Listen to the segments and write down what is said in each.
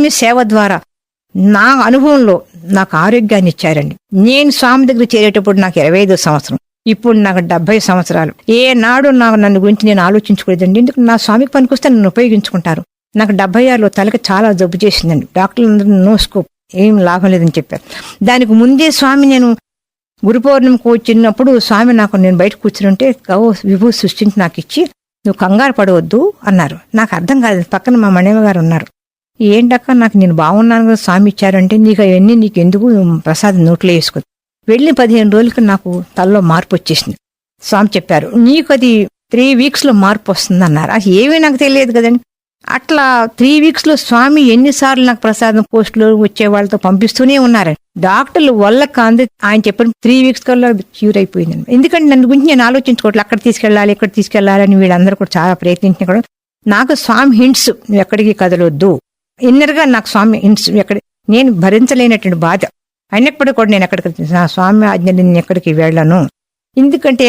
మీ సేవ ద్వారా నా అనుభవంలో నాకు ఆరోగ్యాన్ని ఇచ్చారండి. నేను స్వామి దగ్గర చేరేటప్పుడు నాకు ఇరవై ఐదో సంవత్సరం. ఇప్పుడు నాకు డెబ్బై సంవత్సరాలు. ఏ నాడు నాకు నన్ను గురించి నేను ఆలోచించుకోలేదండి. ఎందుకు? నా స్వామికి పనికొస్తే నన్ను ఉపయోగించుకుంటారు. నాకు డెబ్బై ఆరులో తలకి చాలా జబ్బు చేసిందండి. డాక్టర్లు అందరూ నో స్కోప్ ఏం లాభం లేదని చెప్పారు. దానికి ముందే స్వామి నేను గురు పౌర్ణమికి వచ్చినప్పుడు స్వామి నాకు నేను బయట కూర్చుంటే గౌ విభూ సృష్టించి నాకు ఇచ్చి నువ్వు కంగారు పడవద్దు అన్నారు. నాకు అర్థం కాదు పక్కన మా మణిమ గారు ఉన్నారు. ఏంటక్క నాకు నేను బాగున్నాను కదా స్వామి ఇచ్చారంటే నీకు అవన్నీ నీకు ఎందుకు ప్రసాదం నోట్లో వేసుకో? వెళ్ళి పదిహేను రోజులకి నాకు తలలో మార్పు వచ్చేసింది. స్వామి చెప్పారు నీకు అది త్రీ వీక్స్లో మార్పు వస్తుంది అన్నారు అది ఏమీ నాకు తెలియదు కదండి. అట్లా త్రీ వీక్స్లో స్వామి ఎన్నిసార్లు నాకు ప్రసాదం పోస్టులు వచ్చే వాళ్ళతో పంపిస్తూనే ఉన్నారని డాక్టర్లు వల్ల కాంది ఆయన చెప్పిన త్రీ వీక్స్ కల్లా క్యూర్ అయిపోయింది. ఎందుకంటే నన్ను గురించి నేను ఆలోచించుకోవట్లేదు అక్కడ తీసుకెళ్ళాలి ఇక్కడ తీసుకెళ్ళాలని అని వీళ్ళందరూ కూడా చాలా ప్రయత్నించిన కూడా నాకు స్వామి హింట్స్ నువ్వు ఎక్కడికి కదలొద్దు. ఇన్నర్గా నాకు స్వామి ఎక్కడ నేను భరించలేనటువంటి బాధ. అయినప్పుడు కూడా నేను ఎక్కడికి నా స్వామి ఆజ్ఞ నేను ఎక్కడికి వెళ్ళను. ఎందుకంటే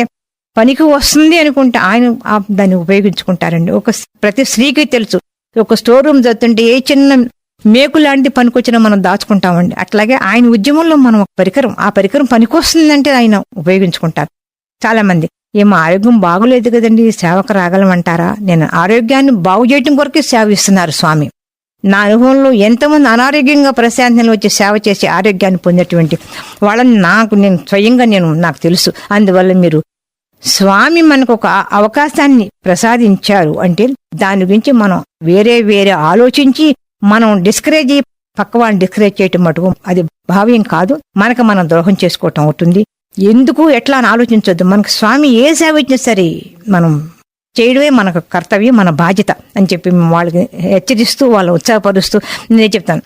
పనికి వస్తుంది అనుకుంటే ఆయన దాన్ని ఉపయోగించుకుంటారండి. ఒక ప్రతి స్త్రీకి తెలుసు. ఒక స్టోర్ రూమ్ చదువుతుంటే ఏ చిన్న మేకు లాంటి పనికొచ్చినా మనం దాచుకుంటామండి. అట్లాగే ఆయన ఉద్యమంలో మనం ఒక పరికరం ఆ పరికరం పనికొస్తుందంటే ఆయన ఉపయోగించుకుంటారు. చాలా మంది ఏమో ఆరోగ్యం బాగోలేదు కదండి సేవకు రాగలమంటారా? నేను ఆరోగ్యాన్ని బాగు చేయటం కొరకే సేవ ఇస్తున్నారు స్వామి. నా అనుభవంలో ఎంతమంది అనారోగ్యంగా ప్రశాంతంలో వచ్చి సేవ చేసి ఆరోగ్యాన్ని పొందేటువంటి వాళ్ళని నాకు నేను స్వయంగా నేను నాకు తెలుసు. అందువల్ల మీరు స్వామి మనకు ఒక అవకాశాన్ని ప్రసాదించారు అంటే దాని గురించి మనం వేరే వేరే ఆలోచించి మనం డిస్కరేజ్ పక్క వాళ్ళని డిస్కరేజ్ చేయటం మటుకు అది భావ్యం కాదు. మనకు మనం ద్రోహం చేసుకోవటం అవుతుంది. ఎందుకు ఎట్లా అని ఆలోచించొద్దు. మనకు స్వామి ఏ సేవ ఇచ్చినా సరే మనం చేయడమే మనకు కర్తవ్యం మన బాధ్యత అని చెప్పి వాళ్ళకి హెచ్చరిస్తూ వాళ్ళని ఉత్సాహపరుస్తూ నేనే చెప్తాను.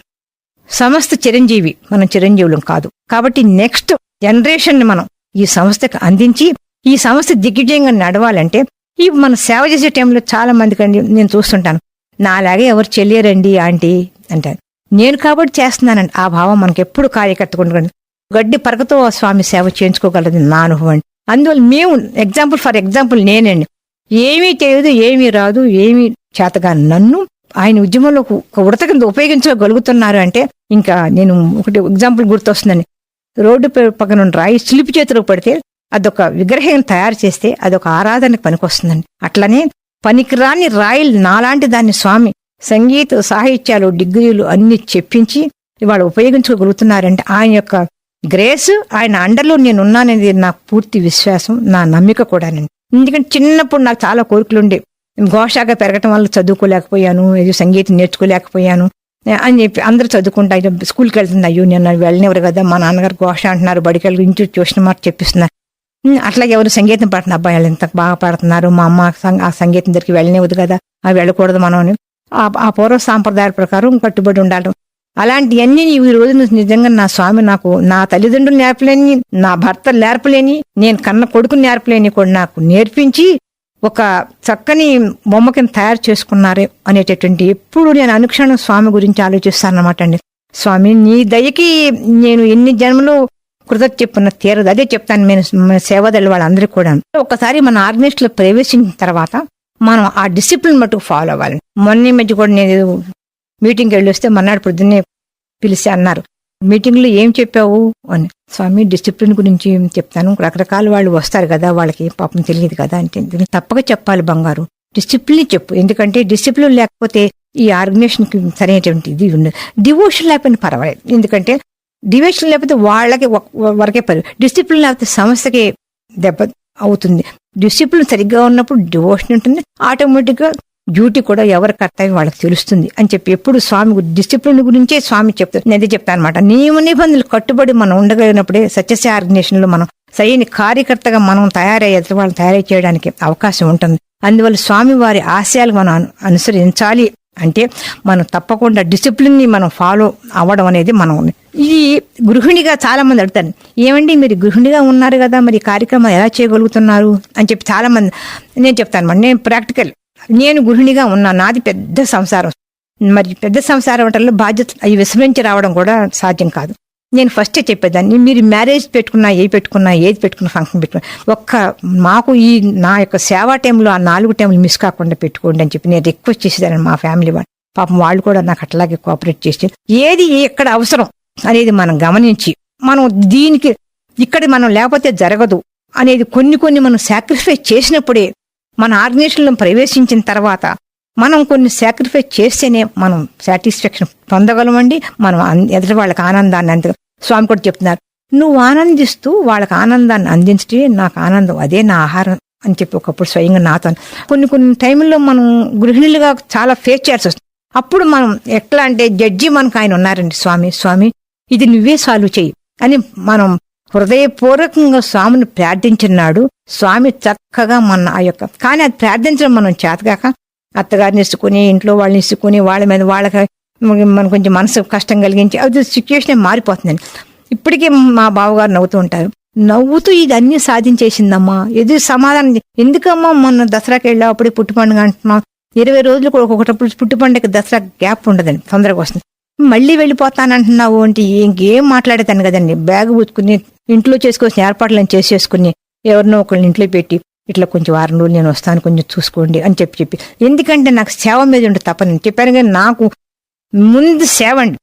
సంస్థ చిరంజీవి మనం చిరంజీవులం కాదు. కాబట్టి నెక్స్ట్ జనరేషన్ని మనం ఈ సంస్థకు అందించి ఈ సంస్థ దిగ్విజయంగా నడవాలంటే ఈ మన సేవ చేసే టైంలో చాలా మంది కండి నేను చూస్తుంటాను. నాలాగే ఎవరు చెల్లియరండి ఆంటీ అంటారు. నేను కాబట్టి చేస్తున్నానండి. ఆ భావం మనకి ఎప్పుడు కార్యకర్త గడ్డి పరకతో స్వామి సేవ చేయించుకోగలదు నా అనుభవం అండి. అందువల్ల మేము ఎగ్జాంపుల్ ఫర్ ఎగ్జాంపుల్ నేనండి. ఏమీ తెలియదు ఏమీ రాదు ఏమీ చేతగా నన్ను ఆయన ఉద్యమంలో ఒక ఉడత కింద ఉపయోగించగలుగుతున్నారు అంటే ఇంకా నేను ఒకటి ఎగ్జాంపుల్ గుర్తొస్తుందని రోడ్డు పై- పక్కన రాయి చిలిపి చేతిలో పడితే అదొక విగ్రహం తయారు చేస్తే అదొక ఆరాధనకు పనికొస్తుందండి. అట్లనే పనికిరాని రాయిలు నాలాంటి దాన్ని స్వామి సంగీత సాహిత్యాలు డిగ్రీలు అన్ని చెప్పించి ఇవాళ ఉపయోగించుకోగలుగుతున్నారంటే ఆయన యొక్క గ్రేస్ ఆయన అండర్లో నేను ఉన్నాననేది నా పూర్తి విశ్వాసం నా నమ్మిక కూడానండి. ఎందుకంటే చిన్నప్పుడు నాకు చాలా కోరికలు ఉండే. ఘోషాగా పెరగటం వల్ల చదువుకోలేకపోయాను ఏదో సంగీతం నేర్చుకోలేకపోయాను అని చెప్పి అందరూ చదువుకుంటా స్కూల్కి వెళ్తుంది అయ్యో నేను వెళ్ళనివ్వరు కదా మా నాన్నగారు ఘోష అంటున్నారు బడికి వెళ్ళి ఇంటి ట్యూషన్ మాట చెప్పిస్తున్నారు అట్లాగే అట్లా ఎవరు సంగీతం పాడుతున్న అబ్బాయిలు ఎంత బాగా పాడుతున్నారు మా అమ్మ సం- ఆ సంగీతం దగ్గరికి వెళ్ళనివ్వదు కదా అవి వెళ్ళకూడదు మనం అని. ఆ ఆ పూర్వ సాంప్రదాయాల ప్రకారం కట్టుబడి ఉండాలి. అలాంటివన్నీ ఈ రోజు నుంచి నిజంగా నా స్వామి నాకు నా తల్లిదండ్రులు నేర్పలేని నా భర్త నేర్పలేని నేను కన్న కొడుకు నేర్పలేని కూడా నాకు నేర్పించి ఒక చక్కని బొమ్మ కింద తయారు చేసుకున్నారే అనేటటువంటి ఎప్పుడు నేను అనుక్షణం స్వామి గురించి ఆలోచిస్తానన్నమాట అండి. స్వామి నీ దయకి నేను ఎన్ని జన్మలు కృతజ్ఞ చెప్పున తీరదు. అదే చెప్తాను నేను మన సేవాదళి వాళ్ళందరికీ కూడా. ఒకసారి మన ఆర్గనైజ్లో ప్రవేశించిన తర్వాత మనం ఆ డిసిప్లిన్ మటుకు ఫాలో అవ్వాలి. మొన్న ఈ మధ్య కూడా నేను మీటింగ్కి వెళ్ళి వస్తే మన్నాడు పొద్దున్నే పిలిచి అన్నారు. మీటింగ్లో ఏం చెప్పావు అని. స్వామి డిసిప్లిన్ గురించి చెప్తాను. రకరకాల వాళ్ళు వస్తారు కదా వాళ్ళకి పాపం తెలియదు కదా అంటే. దీన్ని తప్పక చెప్పాలి బంగారు. డిసిప్లిన్ చెప్పు. ఎందుకంటే డిసిప్లిన్ లేకపోతే ఈ ఆర్గనైజేషన్కి సరైనటువంటి ఇది ఉండదు డివోషన్ లేకపోయినా పర్వాలేదు. ఎందుకంటే డివోషన్ లేకపోతే వాళ్ళకి వరకే పరి డిసిప్లిన్ లేకపోతే సంస్థకి దెబ్బ అవుతుంది. డిసిప్లిన్ సరిగ్గా ఉన్నప్పుడు డివోషన్ ఉంటుంది. ఆటోమేటిక్గా డ్యూటీ కూడా ఎవరి కర్తవ్యం వాళ్ళకి తెలుస్తుంది అని చెప్పి ఎప్పుడు స్వామి డిసిప్లిన్ గురించే స్వామి చెప్తారు. నేను చెప్తాను అనమాట నియమ నిబంధనలు కట్టుబడి మనం ఉండగలిగినప్పుడే సత్యసాయి ఆర్గనైజేషన్లో మనం సరైన కార్యకర్తగా మనం తయారయ్యే ఎదుటి వాళ్ళని తయారు చేయడానికి అవకాశం ఉంటుంది. అందువల్ల స్వామి వారి ఆశయాలు మనం అను- అనుసరించాలి అంటే మనం తప్పకుండా డిసిప్లిన్ని మనం ఫాలో అవ్వడం అనేది మనం ఇది గృహిణిగా చాలా మంది అడుగుతారు. ఏమండి మీరు గృహిణిగా ఉన్నారు కదా మరి కార్యక్రమం ఎలా చేయగలుగుతున్నారు అని చెప్పి చాలా మంది నేను చెప్తాను నేను ప్రాక్టికల్ నేను గృహిణిగా ఉన్నా నాది పెద్ద సంసారం. మరి పెద్ద సంసారం వంటల్లో బాధ్యత అవి విస్మరించి రావడం కూడా సాధ్యం కాదు. నేను ఫస్టే చెప్పేదాన్ని మీరు మ్యారేజ్ పెట్టుకున్నా ఏ పెట్టుకున్నా ఏది పెట్టుకున్నా ఫంక్షన్ పెట్టుకున్నా ఒక్క మాకు ఈ నా యొక్క సేవా టైంలో ఆ నాలుగు టైంలు మిస్ కాకుండా పెట్టుకోండి అని చెప్పి నేను రిక్వెస్ట్ చేసేదాన్ని మా ఫ్యామిలీ వాళ్ళు. పాపం వాళ్ళు కూడా నాకు అట్లాగే కోఆపరేట్ చేసి ఏది ఎక్కడ అవసరం అనేది మనం గమనించి మనం దీనికి ఇక్కడ మనం లేకపోతే జరగదు అనేది కొన్ని కొన్ని మనం సాక్రిఫైస్ చేసినప్పుడే మన ఆర్గనైజేషన్లో ప్రవేశించిన తర్వాత మనం కొన్ని సాక్రిఫైస్ చేస్తేనే మనం సాటిస్ఫాక్షన్ పొందగలమండి. మనం ఎదుటి వాళ్ళకి ఆనందాన్ని అంత స్వామి కూడా చెప్తున్నారు. నువ్వు ఆనందిస్తూ వాళ్ళకి ఆనందాన్ని అందించటే నాకు ఆనందం. అదే నా ఆహారం అని చెప్పి ఒకప్పుడు స్వయంగా నాతో కొన్ని కొన్ని టైంలో మనం గృహిణులుగా చాలా ఫేస్ చేయాల్సి వస్తుంది. అప్పుడు మనం ఎట్లా అంటే జడ్జి మనకు ఆయన ఉన్నారండి స్వామి స్వామి ఇది నువ్వే సాల్వ్ చేయి అని మనం హృదయపూర్వకంగా స్వామిని ప్రార్థించినాడు. స్వామి చక్కగా మన ఆ యొక్క కానీ అది ప్రార్థించడం మనం చేతగాక అత్తగారిని ఇసుకుని ఇంట్లో వాళ్ళని ఇసుకుని వాళ్ళ మీద వాళ్ళకి మనం కొంచెం మనసు కష్టం కలిగించి అది సిచ్యువేషన్ మారిపోతుందండి. ఇప్పటికీ మా బావగారు నవ్వుతూ ఉంటారు. నవ్వుతూ ఇది అన్ని సాధించేసిందమ్మా. ఎదురు సమాధానం ఎందుకమ్మా మొన్న దసరాకి వెళ్ళా అప్పుడే పుట్టి పండుగ అంటున్నాం ఇరవై రోజులు కూడా ఒక్కొక్కటప్పుడు పండుగ దసరా గ్యాప్ ఉండదండి. తొందరగా వస్తుంది. మళ్ళీ వెళ్ళిపోతానంటున్నావు అంటే ఇంకేం మాట్లాడేదాన్ని కదండి. బ్యాగ్ పుచ్చుకుని ఇంట్లో చేసుకోవాల్సిన ఏర్పాట్లను చేసేసుకుని ఎవరినో ఒకళ్ళని ఇంట్లో పెట్టి ఇట్లా కొంచెం వారం రోజులు నేను వస్తాను కొంచెం చూసుకోండి అని చెప్పి చెప్పి. ఎందుకంటే నాకు సేవ మీద ఉండే తప్పని చెప్పాను కానీ నాకు ముందు సేవ అండి.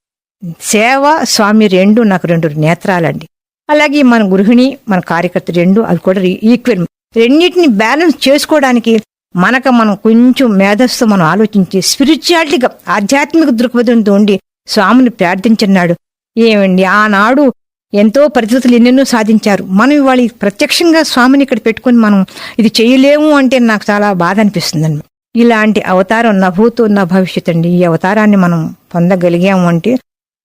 సేవ స్వామి రెండు నాకు రెండు నేత్రాలండి. అలాగే మన గృహిణి మన కార్యకర్త రెండు అది కూడా ఈక్వల్. రెండింటిని బ్యాలెన్స్ చేసుకోవడానికి మనకు మనం కొంచెం మేధస్సు మనం ఆలోచించి స్పిరిచువాలిటీగా ఆధ్యాత్మిక దృక్పథంతో ఉండి స్వామిని ప్రార్థించన్నాడు. ఏమండి ఆనాడు ఎంతో పరిస్థితులు ఎన్నెన్నో సాధించారు. మనం ఇవాళ ప్రత్యక్షంగా స్వామిని ఇక్కడ పెట్టుకొని మనం ఇది చేయలేము అంటే నాకు చాలా బాధ అనిపిస్తుందండి ఇలాంటి అవతారం నభూతో నా భవిష్యత్ అండి. ఈ అవతారాన్ని మనం పొందగలిగాము అంటే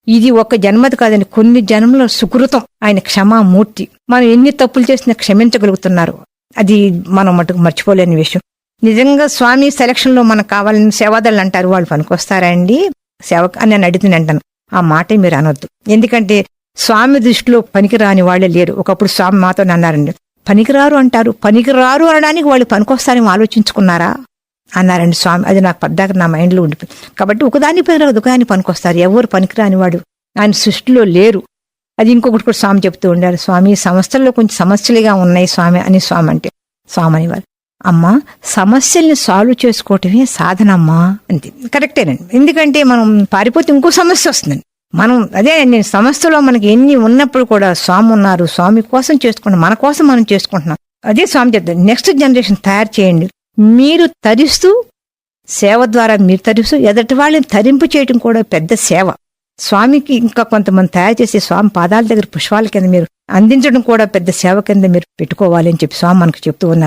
ఇది ఒక జన్మది కాదండి. కొన్ని జన్మల సుకృతం ఆయన క్షమామూర్తి. మనం ఎన్ని తప్పులు చేసినా క్షమించగలుగుతున్నారు. అది మనం మటుకు మర్చిపోలేని విషయం. నిజంగా స్వామి సెలక్షన్లో మనకు కావాలని సేవాదళ్ళు అంటారు. వాళ్ళు పనికొస్తారా అండి? సేవక అని నేను అడిగితే అంటాను ఆ మాటే మీరు అనొద్దు. ఎందుకంటే స్వామి దృష్టిలో పనికిరాని వాళ్ళే లేరు. ఒకప్పుడు స్వామి మాతో అన్నారండి పనికిరారు అంటారు. పనికిరారు అనడానికి వాళ్ళు పనికొస్తారని ఆలోచించుకున్నారా? అన్నారండి స్వామి. అది నాకు పద్దాక నా మైండ్లో ఉండిపోయింది. కాబట్టి ఒకదాని పని ఒకదాని పనికొస్తారు. ఎవరు పనికిరాని వాడు? ఆయన సృష్టిలో లేరు. అది ఇంకొకటి కూడా స్వామి చెప్తూ ఉండారు స్వామి సంస్థల్లో కొంచెం సమస్యలుగా ఉన్నాయి స్వామి అని స్వామి అంటే స్వామి అనేవారు. అమ్మా సమస్యల్ని సాల్వ్ చేసుకోవటమే సాధనమ్మా అంతే కరెక్టేనండి. ఎందుకంటే మనం పారిపోతే ఇంకో సమస్య వస్తుందండి. మనం అదే నేను సంస్థలో మనకి ఎన్ని ఉన్నప్పుడు కూడా స్వామి ఉన్నారు స్వామి కోసం చేసుకుంటాం మన కోసం మనం చేసుకుంటున్నాం. అదే స్వామి చెప్తారు నెక్స్ట్ జనరేషన్ తయారు చేయండి. మీరు తరిస్తూ సేవ ద్వారా మీరు తరిస్తూ ఎదటి వాళ్ళని తరింపు చేయటం కూడా పెద్ద సేవ. స్వామికి ఇంకా కొంతమంది తయారు చేసి స్వామి పాదాల దగ్గర పుష్పాల కింద మీరు అందించడం కూడా పెద్ద సేవ కింద మీరు పెట్టుకోవాలి అని చెప్పి స్వామి మనకు చెప్తూ ఉన్నారు.